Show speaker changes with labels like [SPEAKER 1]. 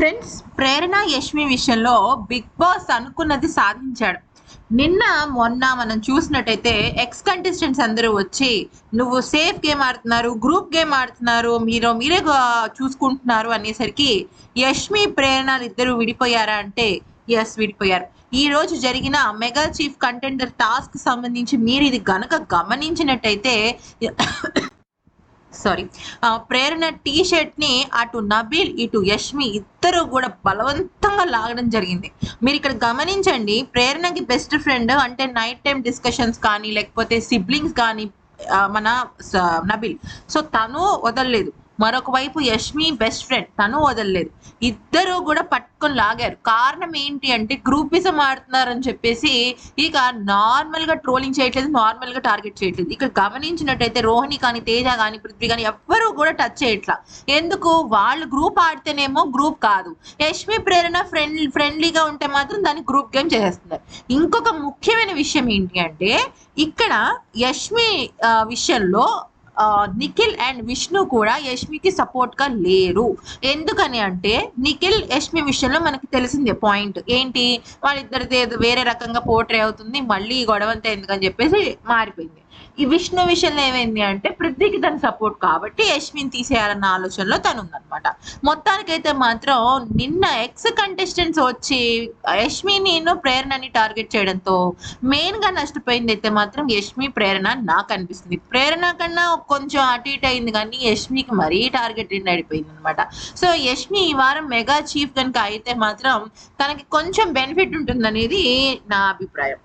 [SPEAKER 1] Friends ప్రేరణ యష్మి విషయంలో big boss అనుకున్నది సాధించాడు. నిన్న మొన్న మనం చూసినట్టయితే ఎక్స్ కంటెస్టెంట్స్ అందరూ వచ్చి నువ్వు సేఫ్ గేమ్ ఆడుతున్నారు గ్రూప్ గేమ్ ఆడుతున్నారు మీరు మీరే చూసుకుంటున్నారు అనేసరికి యష్మి ప్రేరణ ఇద్దరు విడిపోయారా అంటే ఎస్ విడిపోయారు. ఈ రోజు జరిగిన మెగా చీఫ్ కంటెండర్ టాస్క్ సంబంధించి మీరు ఇది గనక గమనించినట్టయితే సారీ ప్రేరణ టీ షర్ట్ని అటు నబీల్ ఇటు యష్మి ఇద్దరు కూడా బలవంతంగా లాగడం జరిగింది. మీరు ఇక్కడ గమనించండి ప్రేరణకి బెస్ట్ ఫ్రెండ్ అంటే నైట్ టైం డిస్కషన్స్ కానీ లేకపోతే సిబ్లింగ్స్ కానీ మన స- నబీల్. సో తను వదలలేదు. మరొక వైపు యష్మి బెస్ట్ ఫ్రెండ్ తను వదలలేదు. ఇద్దరు కూడా పట్టుకొని లాగారు. కారణం ఏంటి అంటే గ్రూపిజం ఆడుతున్నారని చెప్పేసి ఇక నార్మల్గా ట్రోలింగ్ చేయట్లేదు నార్మల్గా టార్గెట్ చేయట్లేదు. ఇక్కడ గమనించినట్టయితే రోహిణి కానీ తేజ కానీ పృథ్వీ కానీ ఎవ్వరూ కూడా టచ్ చేయట్లా. ఎందుకు? వాళ్ళు గ్రూప్ ఆడితేనేమో గ్రూప్ కాదు. యష్మి ప్రేరణ ఫ్రెండ్ ఫ్రెండ్లీగా ఉంటే మాత్రం దాన్ని గ్రూప్ గేమ్ చేసేస్తున్నారు. ఇంకొక ముఖ్యమైన విషయం ఏంటి అంటే ఇక్కడ యష్మి విషయంలో నిఖిల్ అండ్ విష్ణు కూడా యష్మికి సపోర్ట్గా లేరు. ఎందుకని అంటే నిఖిల్ యష్మి విషయంలో మనకి తెలిసిందే పాయింట్ ఏంటి? వాళ్ళిద్దరిది వేరే రకంగా పోట్రే అవుతుంది. మళ్ళీ గొడవ అంతా ఎందుకని చెప్పేసి మారిపోయింది. ఈ విష్ణు విషయంలో ఏమైంది అంటే పృథ్వీకి తన సపోర్ట్ కాబట్టి యష్మిని తీసేయాలన్న ఆలోచనలో తను ఉందనమాట మొత్తానికైతే మాత్రం నిన్న ఎక్స్ కంటెస్టెంట్స్ వచ్చి యష్మిని ప్రేరణని టార్గెట్ చేయడంతో మెయిన్గా నష్టపోయింది అయితే మాత్రం యష్మి ప్రేరణ నాకు అనిపిస్తుంది. ప్రేరణ కన్నా కొంచెం అటు ఇటు అయింది కానీ యష్మికి మరీ టార్గెట్ అయిపోయింది అనమాట సో యష్మి ఈ వారం మెగా చీఫ్ కనుక అయితే మాత్రం తనకి కొంచెం బెనిఫిట్ ఉంటుందనేది నా అభిప్రాయం.